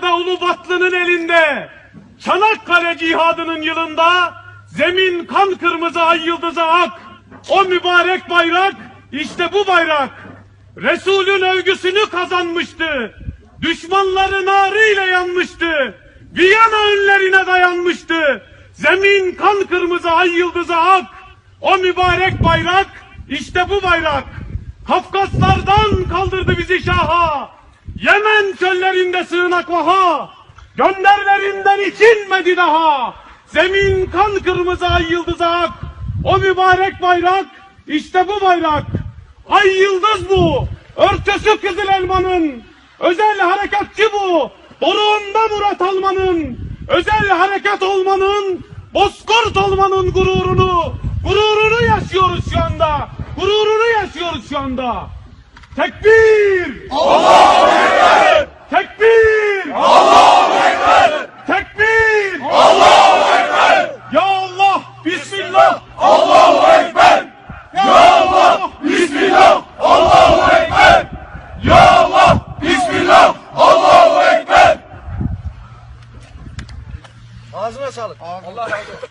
bu batlının elinde. Çanakkale cihadının yılında zemin kan kırmızı ay yıldızı ak. O mübarek bayrak işte bu bayrak. Resulün övgüsünü kazanmıştı. Düşmanları narıyla yanmıştı. Viyana önlerine dayanmıştı. Zemin kan kırmızı ay yıldızı ak. O mübarek bayrak işte bu bayrak. Kafkaslardan kaldırdı bizi şaha. Yemen çöllerinde sığınak vaha. Gönderlerinden içilmedi daha. Zemin kan kırmızı ay yıldızı ak. O mübarek bayrak işte bu bayrak. Ay yıldız bu. Örtüsü kızıl elmanın. Özel harekatçı bu. Doruğunda Murat Alman'ın. Özel harekat olmanın. Bozkurt olmanın gururunu. Gururunu yaşıyoruz şu anda. Gururunu yaşıyoruz şu anda. Tekbir! Allahu Ekber! Tekbir! Allahu Ekber! Tekbir! Allahu Ekber! Ya Allah! Bismillah! Allahu Ekber! Ya Allah! Bismillah! Allahu Ekber! Ya Allah! Bismillah! Allahu Ekber! Ağzına sağlık. Allah razı olsun.